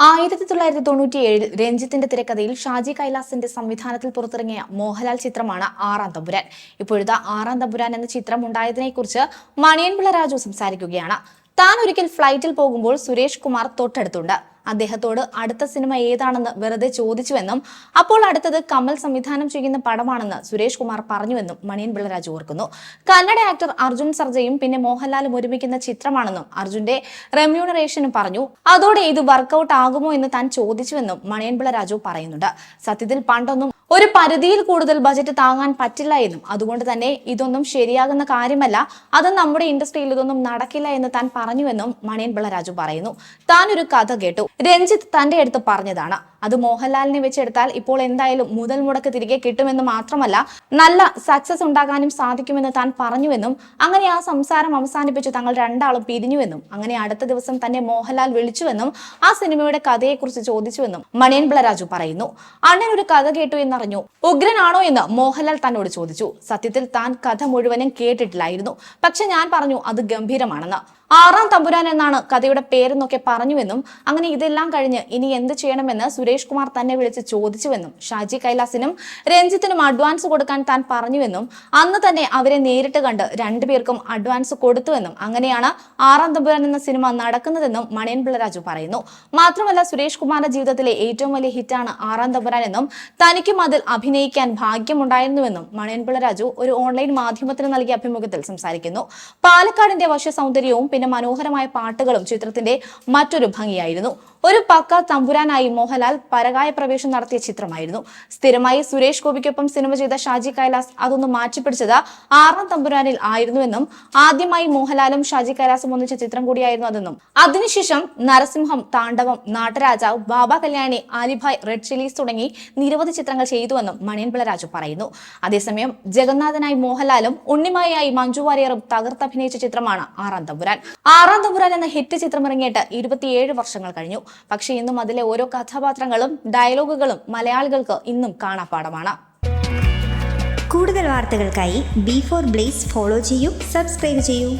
ആയിരത്തി തൊള്ളായിരത്തി തൊണ്ണൂറ്റി ഏഴിൽ രഞ്ജിത്തിന്റെ തിരക്കഥയിൽ ഷാജി കൈലാസിന്റെ സംവിധാനത്തിൽ പുറത്തിറങ്ങിയ മോഹൻലാൽ ചിത്രമാണ് ആറാം തമ്പുരാൻ. ഇപ്പോഴത്തെ ആറാം തമ്പുരാൻ എന്ന ചിത്രം ഉണ്ടായതിനെക്കുറിച്ച് മണിയൻപിള്ള രാജു സംസാരിക്കുകയാണ്. താൻ ഒരിക്കൽ ഫ്ലൈറ്റിൽ പോകുമ്പോൾ സുരേഷ് കുമാർ തൊട്ടടുത്തുണ്ട്. അദ്ദേഹത്തോട് അടുത്ത സിനിമ ഏതാണെന്ന് വെറുതെ ചോദിച്ചുവെന്നും അപ്പോൾ അടുത്തത് കമൽ സംവിധാനം ചെയ്യുന്ന പടമാണെന്ന് സുരേഷ് കുമാർ പറഞ്ഞുവെന്നും മണിയൻ പിള്ളരാജ് ഓർക്കുന്നു. കന്നഡ ആക്ടർ അർജുൻ സർജയും പിന്നെ മോഹൻലാലും ഒരുമിക്കുന്ന ചിത്രമാണെന്നും അർജുന്റെ റെമ്യൂണറേഷനും പറഞ്ഞു. അതോടെ ഇത് വർക്കൗട്ട് ആകുമോ എന്ന് താൻ ചോദിച്ചുവെന്നും മണിയൻ പിള്ളരാജു പറയുന്നുണ്ട്. സത്യത്തിൽ പണ്ടൊന്നും ഒരു പരിധിയിൽ കൂടുതൽ ബജറ്റ് താങ്ങാൻ പറ്റില്ല എന്നും. അതുകൊണ്ട് തന്നെ ഇതൊന്നും ശരിയാകുന്ന കാര്യമല്ല. അത് നമ്മുടെ ഇൻഡസ്ട്രിയിൽ ഇതൊന്നും നടക്കില്ല എന്ന് താൻ പറഞ്ഞുവെന്നും മണിയൻ പിള്ളരാജു പറയുന്നു. താൻ ഒരു കഥ കേട്ടു. രഞ്ജിത്ത് തന്റെ അടുത്ത് പറഞ്ഞതാണ്. അത് മോഹൻലാലിനെ വെച്ചെടുത്താൽ ഇപ്പോൾ എന്തായാലും മുതൽ മുടക്ക് തിരികെ കിട്ടുമെന്ന് മാത്രമല്ല നല്ല സക്സസ് ഉണ്ടാകാനും സാധിക്കുമെന്ന് താൻ പറഞ്ഞുവെന്നും അങ്ങനെ ആ സംസാരം അവസാനിപ്പിച്ച് തങ്ങൾ രണ്ടാളും പിരിഞ്ഞുവെന്നും അങ്ങനെ അടുത്ത ദിവസം തന്നെ മോഹൻലാൽ വിളിച്ചുവെന്നും ആ സിനിമയുടെ കഥയെക്കുറിച്ച് ചോദിച്ചുവെന്നും മണിയൻ ബിളരാജു പറയുന്നു. അണ്ണൻ ഒരു കഥ കേട്ടു എന്നറിഞ്ഞു. ഉഗ്രനാണോ എന്ന് മോഹൻലാൽ തന്നോട് ചോദിച്ചു. സത്യത്തിൽ താൻ കഥ മുഴുവനും കേട്ടിട്ടില്ലായിരുന്നു. പക്ഷെ ഞാൻ പറഞ്ഞു അത് ഗംഭീരമാണെന്ന്. ആറാം തമ്പുരാൻ എന്നാണ് കഥയുടെ പേരെന്നൊക്കെ പറഞ്ഞുവെന്നും അങ്ങനെ ഇതെല്ലാം കഴിഞ്ഞ് ഇനി എന്ത് ചെയ്യണമെന്ന് സുരേഷ് കുമാർ തന്നെ വിളിച്ച് ചോദിച്ചുവെന്നും ഷാജി കൈലാസിനും രഞ്ജിത്തിനും അഡ്വാൻസ് കൊടുക്കാൻ താൻ പറഞ്ഞുവെന്നും അന്ന് തന്നെ അവരെ നേരിട്ട് കണ്ട് രണ്ടുപേർക്കും അഡ്വാൻസ് കൊടുത്തുവെന്നും അങ്ങനെയാണ് ആറാം തമ്പുരാൻ എന്ന സിനിമ നടക്കുന്നതെന്നും മണിയൻ പിള്ളരാജു പറയുന്നു. മാത്രമല്ല സുരേഷ് കുമാറിന്റെ ജീവിതത്തിലെ ഏറ്റവും വലിയ ഹിറ്റാണ് ആറാം തമ്പുരാൻ എന്നും തനിക്കും അതിൽ അഭിനയിക്കാൻ ഭാഗ്യമുണ്ടായിരുന്നുവെന്നും മണിയൻ പിള്ളരാജു ഒരു ഓൺലൈൻ മാധ്യമത്തിന് നൽകിയ അഭിമുഖത്തിൽ സംസാരിക്കുന്നു. പാലക്കാടിന്റെ വശ്യ സൗന്ദര്യവും പിന്നെ മനോഹരമായ പാട്ടുകളും ചിത്രത്തിന്റെ മറ്റൊരു ഭംഗിയായിരുന്നു. ഒരു പക്ക തമ്പുരാനായി മോഹൻലാൽ പരകായ പ്രവേശം നടത്തിയ ചിത്രമായിരുന്നു. സ്ഥിരമായി സുരേഷ് ഗോപിക്കൊപ്പം സിനിമ ചെയ്ത ഷാജി കൈലാസ് അതൊന്ന് മാറ്റിപ്പിടിച്ചത് ആറാം തമ്പുരാനിൽ ആയിരുന്നുവെന്നും ആദ്യമായി മോഹൻലാലും ഷാജി കൈലാസും ഒന്നിച്ച ചിത്രം കൂടിയായിരുന്നു അതെന്നും. അതിനുശേഷം നരസിംഹം താണ്ഡവം നാട്ടരാജാവ് ബാബ കല്യാണി ആലിഭായ് റെഡ് ചില്ലീസ് തുടങ്ങി നിരവധി ചിത്രങ്ങൾ ചെയ്തുവെന്നും മണിയൻപിള്ള രാജു പറയുന്നു. അതേസമയം ജഗന്നാഥനായി മോഹൻലാലും ഉണ്ണിമായായി മഞ്ജു വാര്യറും തകർത്തഭിനയിച്ച ചിത്രമാണ് ആറാം തമ്പുരാൻ. ആറാം തമ്പുരാൻ എന്ന ഹിറ്റ് ചിത്രം ഇറങ്ങിയിട്ട് ഇരുപത്തിയേഴ് വർഷങ്ങൾ കഴിഞ്ഞു. പക്ഷേ ഇന്നും അതിലെ ഓരോ കഥാപാത്രങ്ങളും ഡയലോഗുകളും മലയാളികൾക്ക് ഇന്നും കാണാപ്പാടമാണ് കൂടുതൽ വാർത്തകൾക്കായി ബി ഫോർ ബ്ലേസ് ഫോളോ ചെയ്യൂ സബ്സ്ക്രൈബ് ചെയ്യൂ.